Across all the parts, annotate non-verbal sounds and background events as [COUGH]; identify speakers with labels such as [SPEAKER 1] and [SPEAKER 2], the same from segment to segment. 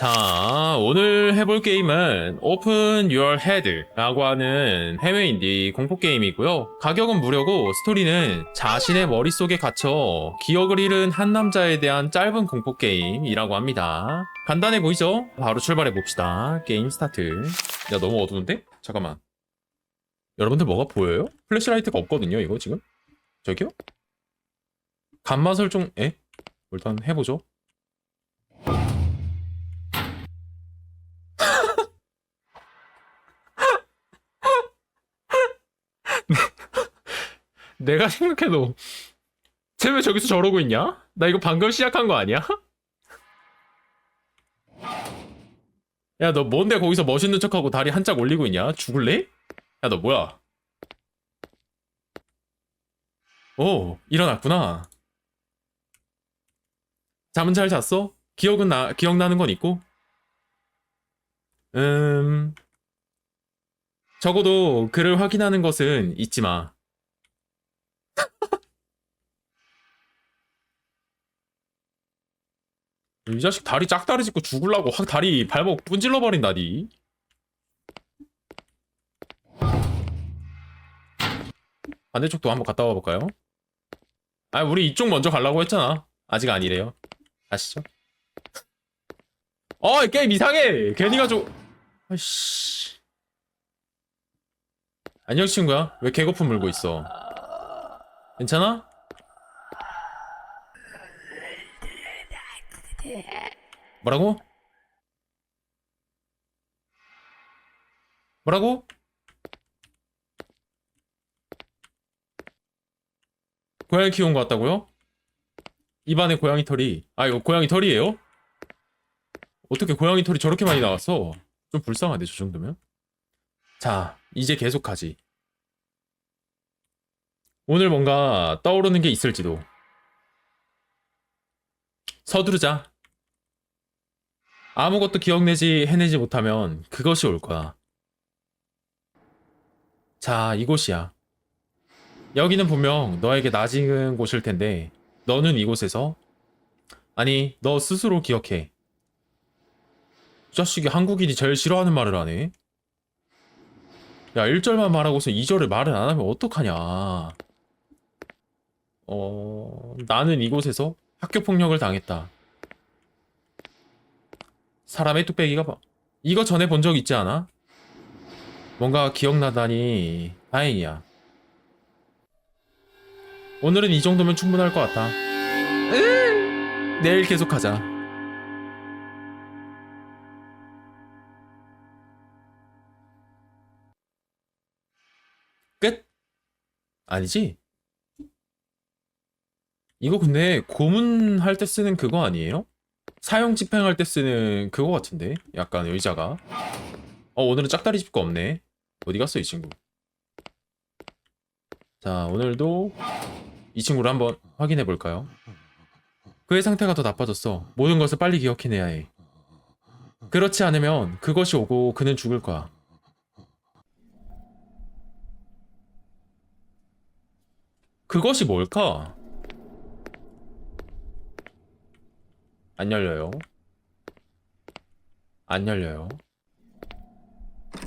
[SPEAKER 1] 자, 오늘 해볼 게임은 Open Your Head라고 하는 해외 인디 공포 게임이고요. 가격은 무료고 스토리는 자신의 머릿속에 갇혀 기억을 잃은 한 남자에 대한 짧은 공포 게임이라고 합니다. 간단해 보이죠? 바로 출발해 봅시다. 게임 스타트. 야, 너무 어두운데? 잠깐만. 여러분들 뭐가 보여요? 플래시라이트가 없거든요, 이거 지금? 저기요? 감마 설정, 에? 일단 해보죠. 내가 생각해도 쟤 왜 저기서 저러고 있냐? 나 이거 방금 시작한 거 아니야? 야 너 뭔데 거기서 멋있는 척하고 다리 한짝 올리고 있냐? 죽을래? 야 너 뭐야? 오 일어났구나 잠은 잘 잤어? 기억은 나 기억나는 건 있고? 음 적어도 그를 확인하는 것은 잊지 마. 이 자식 다리 짝다리 짚고 죽을라고 확 다리 발목 분질러 버린다니. 반대쪽도 한번 갔다 와 볼까요? 아, 우리 이쪽 먼저 가려고 했잖아. 아직 아니래요. 아시죠? 어, 이 게임 이상해. 괜히 가지고. 아이씨. 안녕 친구야. 왜 개거품 물고 있어? 괜찮아? 뭐라고? 뭐라고? 고양이 키운 것 같다고요? 입안에 고양이 털이 아 이거 고양이 털이에요? 어떻게 고양이 털이 저렇게 많이 나왔어? 좀 불쌍한데 저 정도면? 자 이제 계속하지 오늘 뭔가 떠오르는 게 있을지도 서두르자 아무것도 기억내지 해내지 못하면 그것이 올 거야. 자 이곳이야. 여기는 분명 너에게 낯익은 곳일 텐데 너는 이곳에서 아니 너 스스로 기억해. 이 자식이 한국인이 제일 싫어하는 말을 하네. 야 1절만 말하고서 2절을 말을 안 하면 어떡하냐. 어... 나는 이곳에서 학교폭력을 당했다 사람의 뚝배기가 봐 이거 전에 본 적 있지 않아? 뭔가 기억나다니 다행이야 오늘은 이 정도면 충분할 것 같아. 으, 내일 계속하자. 끝? 아니지? 이거 근데 고문할 때 쓰는 그거 아니에요? 사형 집행할 때 쓰는 그거 같은데? 약간 의자가. 어, 오늘은 짝다리 집거 없네. 어디 갔어, 이 친구? 자, 오늘도 이 친구를 한번 확인해 볼까요? 그의 상태가 더 나빠졌어. 모든 것을 빨리 기억해내야 해. 그렇지 않으면 그것이 오고 그는 죽을 거야. 그것이 뭘까? 안 열려요. 안 열려요.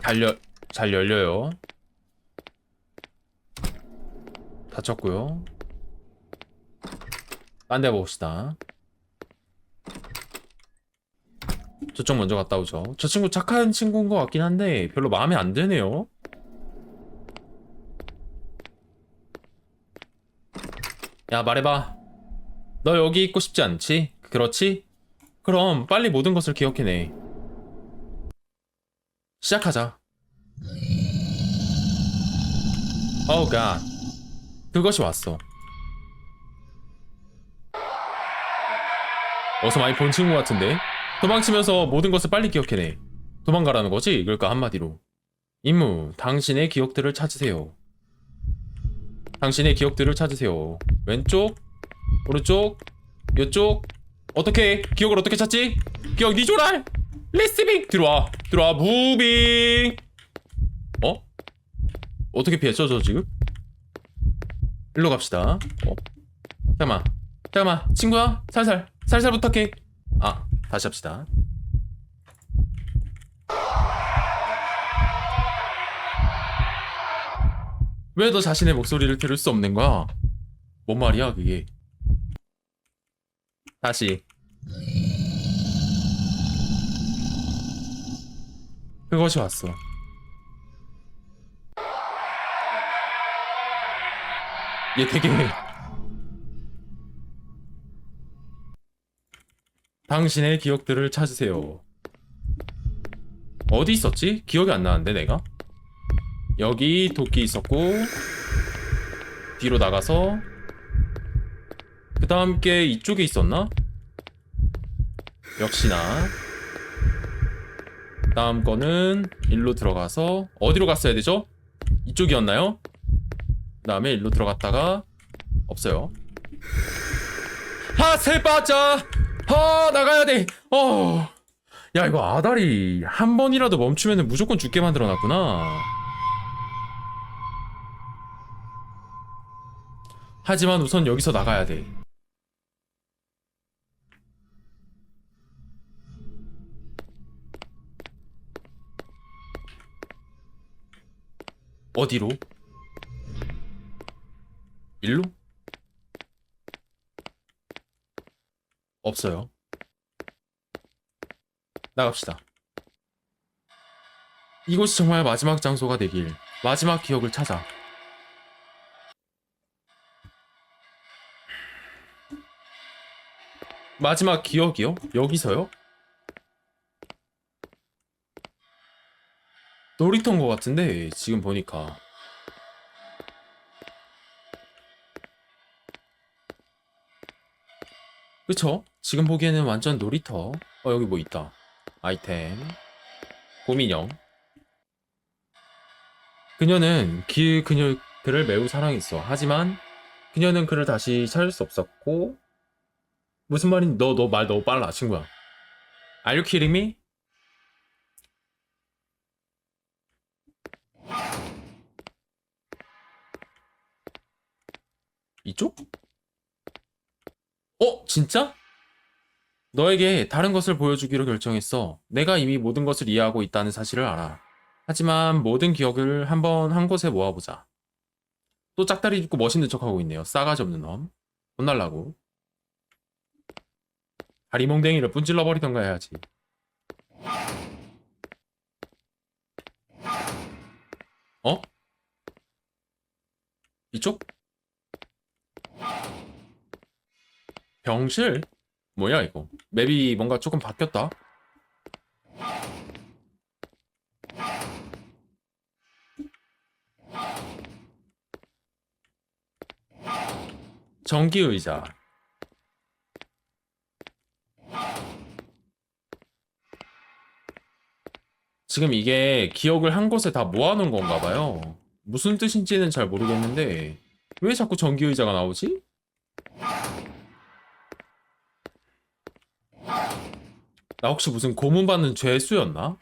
[SPEAKER 1] 잘 열, 잘 열려요. 다쳤고요. 딴 데 봅시다. 저쪽 먼저 갔다 오죠. 저 친구 착한 친구인 것 같긴 한데 별로 마음에 안 드네요. 야 말해봐. 너 여기 있고 싶지 않지? 그렇지? 그럼 빨리 모든 것을 기억해내. 시작하자. 어우 갓. 그것이 왔어. 어서 많이 본 친구 같은데? 도망치면서 모든 것을 빨리 기억해내. 도망가라는 거지? 그러니까 한마디로. 임무, 당신의 기억들을 찾으세요. 당신의 기억들을 찾으세요. 왼쪽, 오른쪽, 이쪽. 어떻게? 기억을 어떻게 찾지? 기억 니조랄 리스빙! 들어와. 들어와. 무빙! 어? 어떻게 피했죠 저 지금? 일로 갑시다. 어? 잠깐만. 잠깐만. 친구야? 살살. 살살 부탁해. 아 다시 합시다. 왜 너 자신의 목소리를 들을 수 없는 거야? 뭔 말이야 그게? 다시. 그것이 왔어. 얘 되게 당신의 기억들을 찾으세요. 어디 있었지? 기억이 안 나는데 내가? 여기 도끼 있었고 뒤로 나가서 그 다음 게 이쪽에 있었나? 역시나. 다음 거는 일로 들어가서 어디로 갔어야 되죠? 이쪽이었나요? 그 다음에 일로 들어갔다가 없어요. 하세 빠져 아 나가야 돼어. 야 이거 아다리 한 번이라도 멈추면 무조건 죽게 만들어 놨구나. 하지만 우선 여기서 나가야 돼 어디로? 일로? 없어요. 나갑시다. 이곳이 정말 마지막 장소가 되길. 마지막 기억을 찾아. 마지막 기억이요? 여기서요? 놀이터인 것 같은데 지금 보니까. 그쵸? 지금 보기에는 완전 놀이터. 어 여기 뭐 있다. 아이템. 곰인형. 그녀는 기, 그녀, 그를 매우 사랑했어. 하지만 그녀는 그를 다시 찾을 수 없었고 무슨 말인 너너 말 너무 빨라. 친구야. Are you kidding me? 이쪽? 어? 진짜? 너에게 다른 것을 보여주기로 결정했어. 내가 이미 모든 것을 이해하고 있다는 사실을 알아. 하지만 모든 기억을 한번 한 곳에 모아보자. 또 짝다리 짚고 멋있는 척하고 있네요. 싸가지 없는 놈. 혼날라고. 다리 몽댕이를 분질러버리던가 해야지. 어? 이쪽? 병실? 뭐야 이거? 맵이 뭔가 조금 바뀌었다. 전기 의자. 지금 이게 기억을 한 곳에 다 모아놓은 건가 봐요. 무슨 뜻인지는 잘 모르겠는데 왜 자꾸 전기 의자가 나오지? 나 혹시 무슨 고문받는 죄수였나?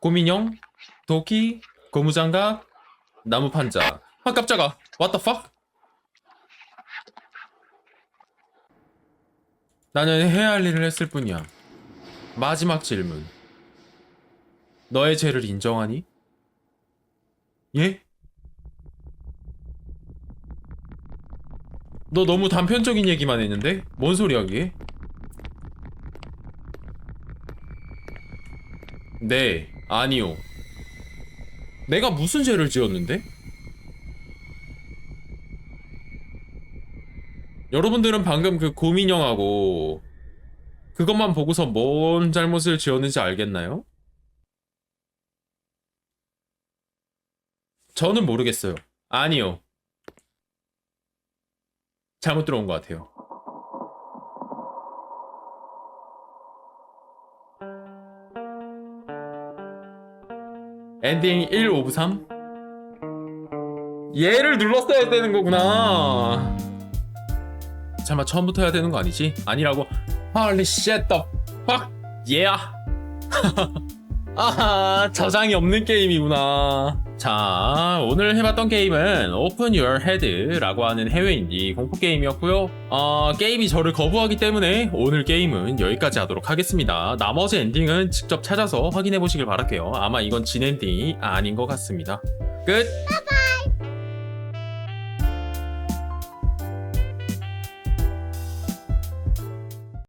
[SPEAKER 1] 고민형, 도끼, 고무장갑, 나무 판자. 아 깜짝아. What the fuck? 나는 해야 할 일을 했을 뿐이야. 마지막 질문. 너의 죄를 인정하니? 예? 너 너무 단편적인 얘기만 했는데? 뭔 소리야 그게? 네, 아니요. 내가 무슨 죄를 지었는데? 여러분들은 방금 그 고민형하고 그것만 보고서 뭔 잘못을 지었는지 알겠나요? 저는 모르겠어요. 아니요. 잘못 들어온 것 같아요. 엔딩 1 오브 3? 얘를 눌렀어야 되는 거구나. 설마 처음부터 해야 되는 거 아니지? 아니라고. Holy shit the fuck yeah. [LAUGHS] 아하 저장이 없는 게임이구나. 자, 오늘 해봤던 게임은 Open Your Head라고 하는 해외 인디 공포 게임이었고요. 어, 게임이 저를 거부하기 때문에 오늘 게임은 여기까지 하도록 하겠습니다. 나머지 엔딩은 직접 찾아서 확인해 보시길 바랄게요. 아마 이건 진 엔딩이 아닌 것 같습니다. 끝!